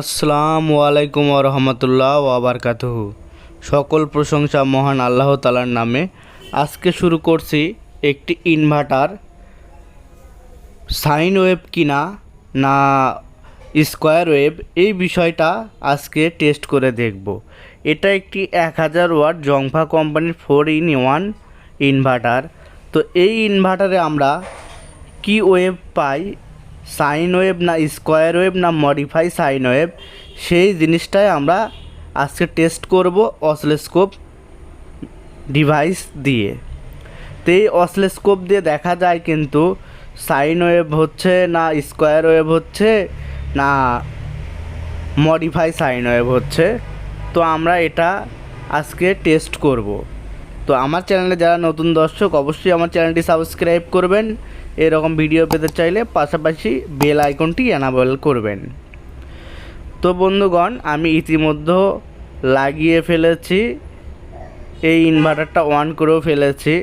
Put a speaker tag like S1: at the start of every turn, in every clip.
S1: আসসালামু আলাইকুম রহমতুল্লাহ ওয়াবারকাতুহু সকল প্রশংসা মহান আল্লাহ তালার নামে। আজকে শুরু করছি একটি ইনভার্টার, সাইন ওয়েভ কিনা না স্কোয়ার ওয়েভ, এই বিষয়টা আজকে টেস্ট করে দেখব। এটা একটি এক হাজার ওয়াট জংফা কোম্পানির ফোর ইন ওয়ান ইনভার্টার। তো এই ইনভার্টারে আমরা কি ওয়েভ পাই সাইন ওয়েভ না স্কোয়ার ওয়েভ না মডিফাই সাইন ওয়েভ সেই জিনিসটাই আমরা আজকে টেস্ট করব অসলেস্কোপ ডিভাইস দিয়ে। তো এই অসলেস্কোপ দিয়ে দেখা যায় কিন্তু সাইন ওয়েভ হচ্ছে না স্কোয়ার ওয়েভ হচ্ছে না মডিফাই সাইন ওয়েভ হচ্ছে। তো আমরা এটা আজকে টেস্ট করব। তো আমার চ্যানেলে যারা নতুন দর্শক, অবশ্যই আমার চ্যানেলটি সাবস্ক্রাইব করবেন। এরকম ভিডিও পেতে চাইলে পাশাপাশি বেল আইকনটি এনাবেল করবেন। তো বন্ধুগণ, আমি ইতিমধ্যে লাগিয়ে ফেলেছি। এই ইনভার্টারটা অন করেও ফেলেছি।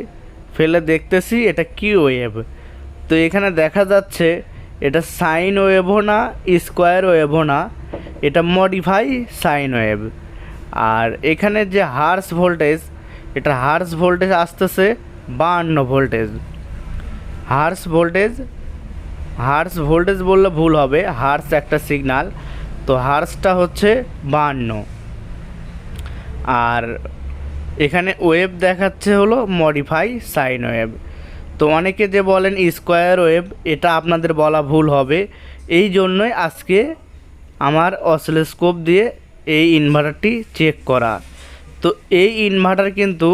S1: ফেলে দেখতেছি, এটা কি ওয়েভ তো এখানে দেখা যাচ্ছে, এটা সাইন ওয়েভও না স্কোয়ার ওয়েভও না। এটা মডিফাই সাইন ওয়েভ আর এখানে যে হার্স ভোল্টেজ এটা হার্স ভোল্টেজ আসতেছে বাহান্ন voltage hertz voltage hertz voltage বললে ভুল হবে হার্স একটা সিগনাল তো হার্সটা হচ্ছে বাহান্ন। আর এখানে ওয়েভ দেখাচ্ছে হলো মডিফাই সাইন ওয়েভ তো অনেকে যে বলেন স্কোয়ার ওয়েভ এটা আপনাদের বলা ভুল হবে। এই জন্যই আজকে আমার অসিলোস্কোপ দিয়ে এই ইনভার্টারটি চেক করা। তো এই ইনভার্টার কিন্তু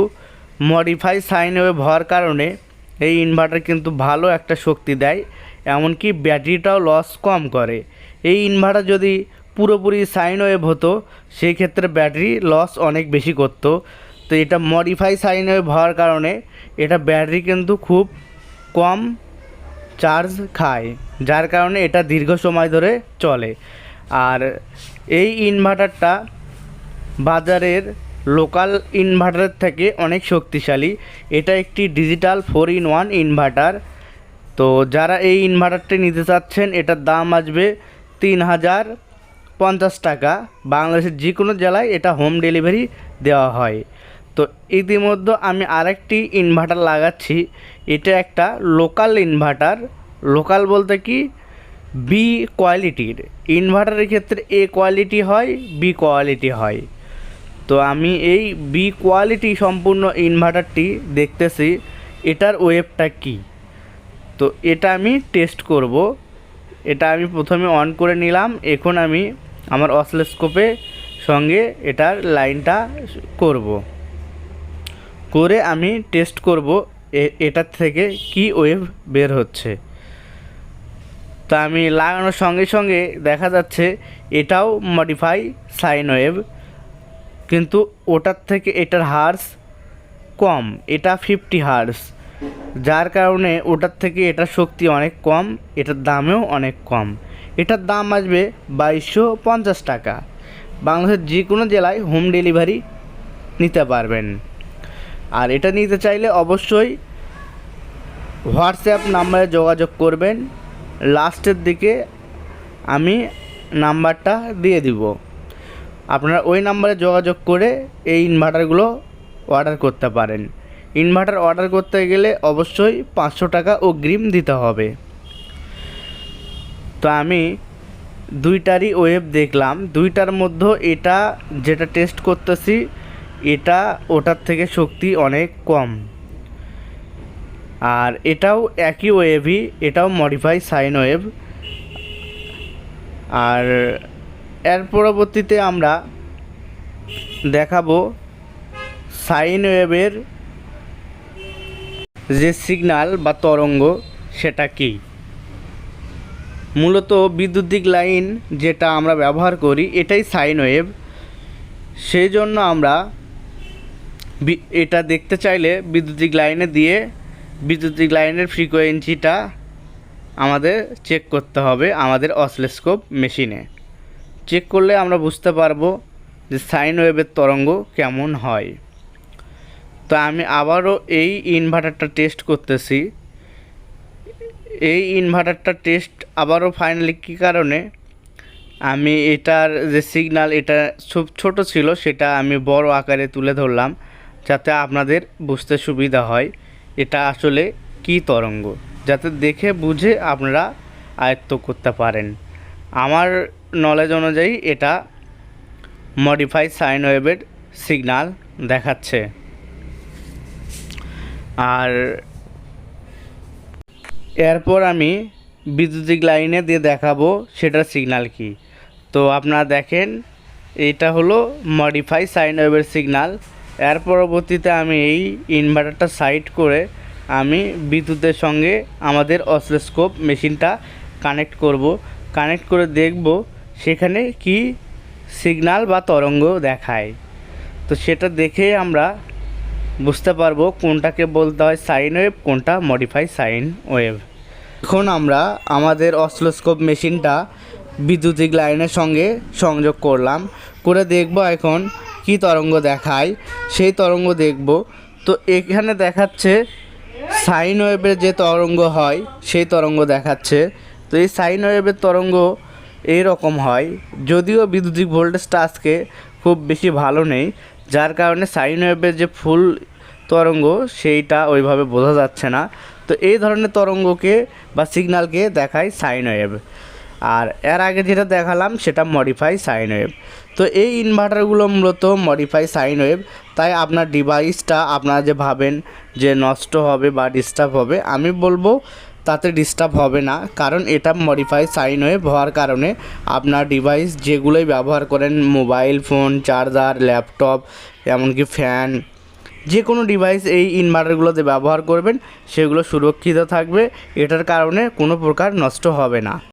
S1: মডিফাই সাইন ওয়েভ হওয়ার কারণে এই ইনভার্টার কিন্তু ভালো একটা শক্তি দেয়, এমনকি ব্যাটারিটাও লস কম করে। এই ইনভার্টার যদি পুরোপুরি সাইন ওয়েভ হতো সেই ক্ষেত্রে ব্যাটারি লস অনেক বেশি করতো। তো এটা মডিফাই সাইন ওয়েভ হওয়ার কারণে এটা ব্যাটারি কিন্তু খুব কম চার্জ খায়, যার কারণে এটা দীর্ঘ সময় ধরে চলে। আর এই ইনভার্টারটা বাজারের লোকাল ইনভার্টারের থেকে অনেক শক্তিশালী। এটা একটি digital four in one inverter. তো যারা এই ইনভার্টারটি নিতে চাচ্ছেন, এটার দাম আসবে তিন হাজার পঞ্চাশ টাকা। বাংলাদেশের যে কোনো জেলায় এটা হোম ডেলিভারি দেওয়া হয়। তো ইতিমধ্যে আমি আরেকটি ইনভার্টার লাগাচ্ছি। এটা একটা লোকাল ইনভার্টার। লোকাল বলতে কি? বি কোয়ালিটির। ইনভার্টারের ক্ষেত্রে এ কোয়ালিটি হয়, বি কোয়ালিটি হয়। তো আমি এই বি কোয়ালিটি সম্পূর্ণ ইনভার্টারটি দেখতেছি, এটার ওয়েবটা কি? তো এটা আমি টেস্ট করব। এটা আমি প্রথমে অন করে নিলাম, এখন আমি আমার অসলেস্কোপে সঙ্গে এটার লাইনটা করব। করে আমি টেস্ট করব এটার থেকে কি ওয়েভ বের হচ্ছে। তা আমি লাগানোর সঙ্গে সঙ্গে দেখা যাচ্ছে, এটাও মডিফাই সাইন ওয়েভ কিন্তু ওটার থেকে এটার হার্স কম, এটা ফিফটি হার্স। যার কারণে ওটার থেকে এটার শক্তি অনেক কম, এটার দামেও অনেক কম। এটার দাম আসবে বাইশশো পঞ্চাশ টাকা। বাংলাদেশের যে কোনো জেলায় হোম ডেলিভারি নিতে পারবেন। আর এটা নিতে চাইলে অবশ্যই হোয়াটসঅ্যাপ নাম্বারে যোগাযোগ করবেন। লাস্টের দিকে আমি নাম্বারটা দিয়ে দিব। আপনারা ওই নাম্বারে যোগাযোগ করে এই ইনভার্টারগুলো অর্ডার করতে পারেন। ইনভার্টার অর্ডার করতে গেলে অবশ্যই পাঁচশো টাকা অগ্রিম দিতে হবে। তো আমি দুইটারই ওয়েব দেখলাম। দুইটার মধ্যে এটা যেটা টেস্ট করতেছি, এটা ওটার থেকে শক্তি অনেক কম। আর এটাও একই ওয়েভই এটাও মডিফাই সাইন ওয়েভ আর পরবর্তীতে আমরা দেখাবো সাইন ওয়েভের যে সিগন্যাল বা তরঙ্গ সেটা কি। মূলত বিদ্যুতিক লাইন যেটা আমরা ব্যবহার করি, এটাই সাইন ওয়েভ সেই জন্য আমরা এটা দেখতে চাইলে বিদ্যুতিক লাইনে দিয়ে বিদ্যুতিক লাইনের ফ্রিকোয়েন্সিটা আমাদের চেক করতে হবে আমাদের অসলেস্কোপ মেশিনে। চেক করলে আমরা বুঝতে পারব যে সাইন ওয়েভের তরঙ্গ কেমন হয়। তো আমি আবারও এই ইনভার্টারটা টেস্ট করতেছি। এই ইনভার্টারটা টেস্ট আবারও ফাইনালি কী কারণে? আমি এটার যে সিগন্যাল এটা খুব ছোট ছিল, সেটা আমি বড় আকারে তুলে ধরলাম, যাতে আপনাদের বুঝতে সুবিধা হয় এটা আসলে কী তরঙ্গ, যাতে দেখে বুঝে আপনারা আয়ত্ত করতে পারেন। আমার নলেজ অনুযায়ী এটা মডিফাই সাইন ওয়েভের সিগনাল দেখাচ্ছে। আর এরপর আমি বিদ্যুতিক লাইনে দিয়ে দেখাবো সেটার সিগনাল কি। তো আপনারা দেখেন, এটা হলো মডিফাই সাইন ওয়েভের সিগনাল এর পরবর্তীতে আমি এই ইনভার্টারটা সাইড করে আমি বিদ্যুতের সঙ্গে আমাদের অসিলোস্কোপ মেশিনটা কানেক্ট করব। কানেক্ট করে দেখব সেখানে কি সিগন্যাল বা তরঙ্গ দেখায়। তো সেটা দেখে আমরা বুঝতে পারব কোনটাকে বলতে হয় সাইন ওয়েভ কোনটা মডিফাই সাইন ওয়েভ এখন আমরা আমাদের অসিলোস্কোপ মেশিনটা বিদ্যুতিক লাইনের সঙ্গে সংযোগ করলাম। করে দেখব এখন কি তরঙ্গ দেখায়। সেই তরঙ্গ দেখব। তো এখানে দেখাচ্ছে সাইন ওয়েভের যে তরঙ্গ হয়, সেই তরঙ্গ দেখাচ্ছে। তো এই সাইন ওয়েভের তরঙ্গ এই রকম হয়, যদিও বিদ্যুতিক ভোল্টেজটা আজকে খুব বেশি ভালো নেই, যার কারণে সাইন ওয়েভের যে ফুল তরঙ্গ সেইটা ওইভাবে বোঝা যাচ্ছে না। তো এই ধরনের তরঙ্গকে বা সিগন্যালকে দেখায় সাইন ওয়েভ। আর এর আগে যেটা দেখালাম সেটা মডিফাই সাইন ওয়েভ। তো এই ইনভার্টারগুলো মূলত মডিফাই সাইন ওয়েভ। তাই আপনার ডিভাইসটা আপনারা যে ভাবেন যে নষ্ট হবে বা ডিস্টার্ব হবে, আমি বলব তাতে ডিস্টার্ব হবে না। কারণ এটা মডিফাই সাইন ওয়েভ হওয়ার কারণে আপনার ডিভাইস যেগুলোই ব্যবহার করেন মোবাইল ফোন চার্জার ল্যাপটপ এমনকি ফ্যান যে কোনো ডিভাইস এই ইনভার্টারগুলোতে ব্যবহার করবেন, সেগুলো সুরক্ষিত থাকবে। এটার কারণে কোনো প্রকার নষ্ট হবে না।